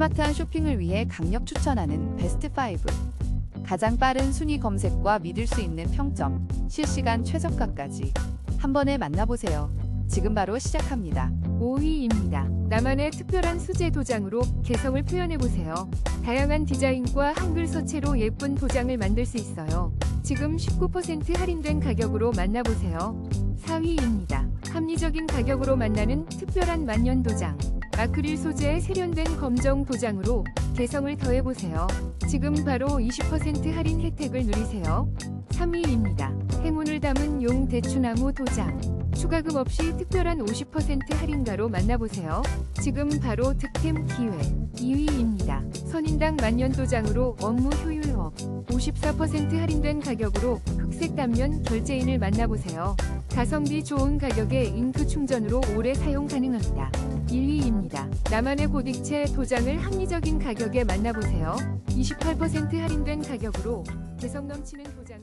스마트한 쇼핑을 위해 강력 추천하는 베스트 5. 가장 빠른 순위 검색과 믿을 수 있는 평점, 실시간 최저가까지 한 번에 만나보세요. 지금 바로 시작합니다. 5위입니다. 나만의 특별한 수제 도장으로 개성을 표현해보세요. 다양한 디자인과 한글 서체로 예쁜 도장을 만들 수 있어요. 지금 19% 할인된 가격으로 만나보세요. 4위입니다. 합리적인 가격으로 만나는 특별한 만년 도장. 아크릴 소재의 세련된 검정 도장으로 개성을 더해보세요. 지금 바로 20% 할인 혜택을 누리세요. 3위입니다. 행운을 담은 용 대추나무 도장. 추가금 없이 특별한 50% 할인가로 만나보세요. 지금 바로 득템 기회. 2위입니다. 선인당 만년 도장으로 업무 효율업. 54% 할인된 가격으로 흑색 단면 결제인을 만나보세요. 가성비 좋은 가격에 잉크 충전으로 오래 사용 가능합니다. 1위입니다. 나만의 고딕체 도장을 합리적인 가격에 만나보세요. 28% 할인된 가격으로 개성 넘치는 도장.